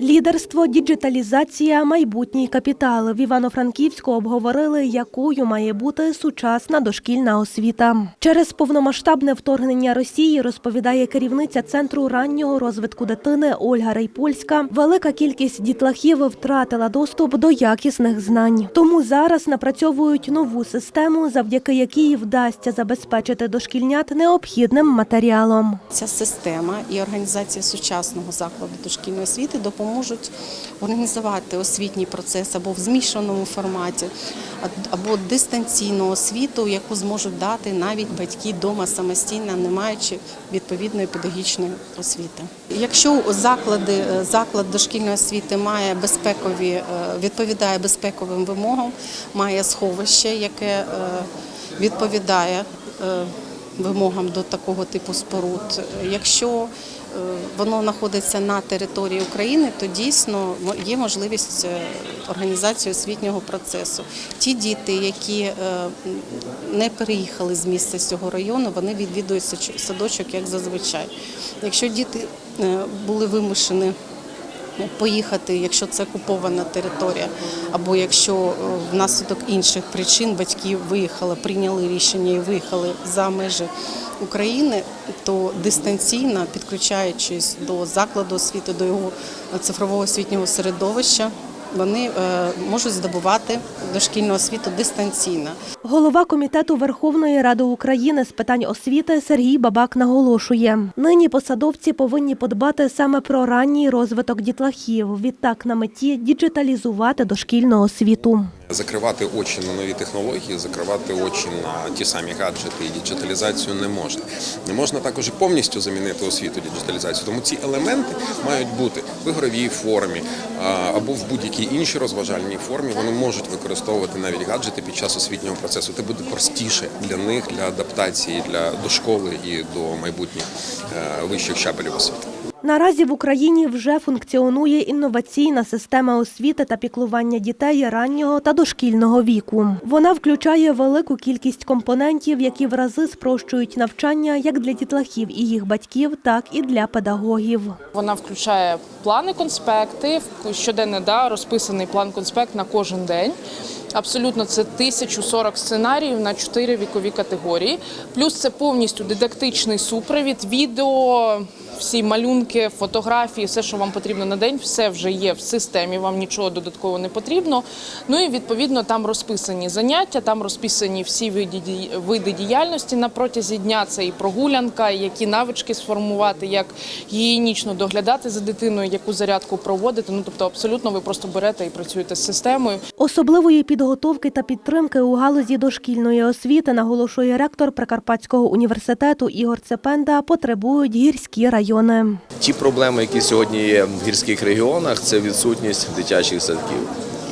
Лідерство, діджиталізація, майбутній капітал. В Івано-Франківську обговорили, якою має бути сучасна дошкільна освіта. Через повномасштабне вторгнення Росії розповідає керівниця центру раннього розвитку дитини Ольга Рейпольська. Велика кількість дітлахів втратила доступ до якісних знань. Тому зараз напрацьовують нову систему, завдяки якій вдасться забезпечити дошкільнят необхідним матеріалом. Ця система і організація сучасного закладу дошкільної освіти допоможуть організувати освітній процес або в змішаному форматі, або дистанційну освіту, яку зможуть дати навіть батьки вдома самостійно, не маючи відповідної педагогічної освіти. Якщо заклади, е, заклад дошкільної освіти має безпекові, е, відповідає безпековим вимогам, має сховище, яке е, відповідає вимогам до такого типу споруд. Якщо е, воно знаходиться на території України, то дійсно є можливість е, організації освітнього процесу. Ті діти, які е, не переїхали з місця цього району, вони відвідують садочок як зазвичай. Якщо діти були вимушені поїхати, якщо це окупована територія, або якщо е, внаслідок інших причин батьки виїхали, прийняли рішення і виїхали за межі України, то дистанційно, підключаючись до закладу освіти, до його цифрового освітнього середовища, вони е, можуть здобувати дошкільну освіту дистанційно. Голова комітету Верховної Ради України з питань освіти Сергій Бабак наголошує: нині посадовці повинні подбати саме про ранній розвиток дітлахів. Відтак на меті діджиталізувати дошкільну освіту. Закривати очі на нові технології, закривати очі на ті самі гаджети і діджиталізацію не можна. Не можна також повністю замінити освіту діджиталізацію. Тому ці елементи мають бути в ігровій формі або в будь-якій іншій розважальній формі. Вони можуть використовувати навіть гаджети під час освітнього процесу. Це буде простіше для них, для адаптації, для до школи і до майбутніх е, вищих щабелів освіти. Наразі в Україні вже функціонує інноваційна система освіти та піклування дітей раннього та дошкільного віку. Вона включає велику кількість компонентів, які в рази спрощують навчання як для дітлахів і їх батьків, так і для педагогів. Вона включає плани конспекти, щоденний да, розписаний план конспект на кожен день. Абсолютно це 1040 сценаріїв на 4 вікові категорії. Плюс це повністю дидактичний супровід, відео, всі малюнки, фотографії, все, що вам потрібно на день, все вже є в системі. Вам нічого додатково не потрібно. Ну і відповідно там розписані заняття, там розписані всі види, ді- види діяльності на протязі дня. Це і прогулянка, які навички сформувати, як гігієнічно доглядати за дитиною, яку зарядку проводити. Ну тобто, абсолютно ви просто берете і працюєте з системою. Особливої підготовки та підтримки у галузі дошкільної освіти, наголошує ректор Прикарпатського університету Ігор Цепенда, потребують гірські райони. Ті проблеми, які сьогодні є в гірських регіонах, це відсутність дитячих садків.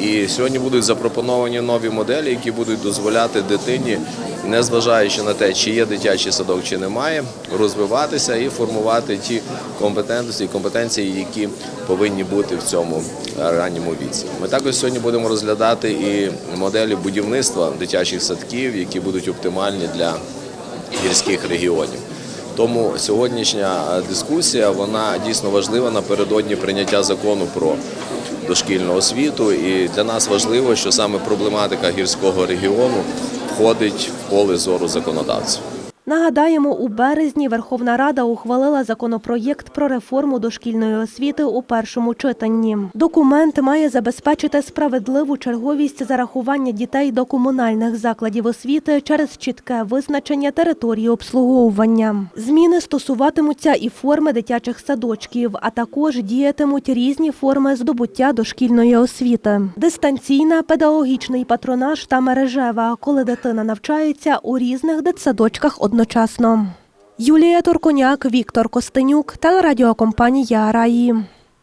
І сьогодні будуть запропоновані нові моделі, які будуть дозволяти дитині, незважаючи на те, чи є дитячий садок, чи немає, розвиватися і формувати ті компетентності і компетенції, які повинні бути в цьому ранньому віці. Ми також сьогодні будемо розглядати і моделі будівництва дитячих садків, які будуть оптимальні для гірських регіонів. Тому сьогоднішня е, дискусія вона дійсно важлива напередодні прийняття закону про дошкільну освіту. І для нас важливо, що саме проблематика гірського регіону входить в поле зору законодавців. Нагадаємо, у березні Верховна Рада ухвалила законопроєкт про реформу дошкільної освіти у першому читанні. Документ має забезпечити справедливу черговість зарахування дітей до комунальних закладів освіти через чітке визначення території обслуговування. Зміни стосуватимуться і форми дитячих садочків, а також діятимуть різні форми здобуття дошкільної освіти: дистанційна, педагогічний патронаж та мережева, коли дитина навчається у різних дитсадочках одночасно. Юлія Туркуняк, Віктор Костенюк, телерадіокомпанія Раї.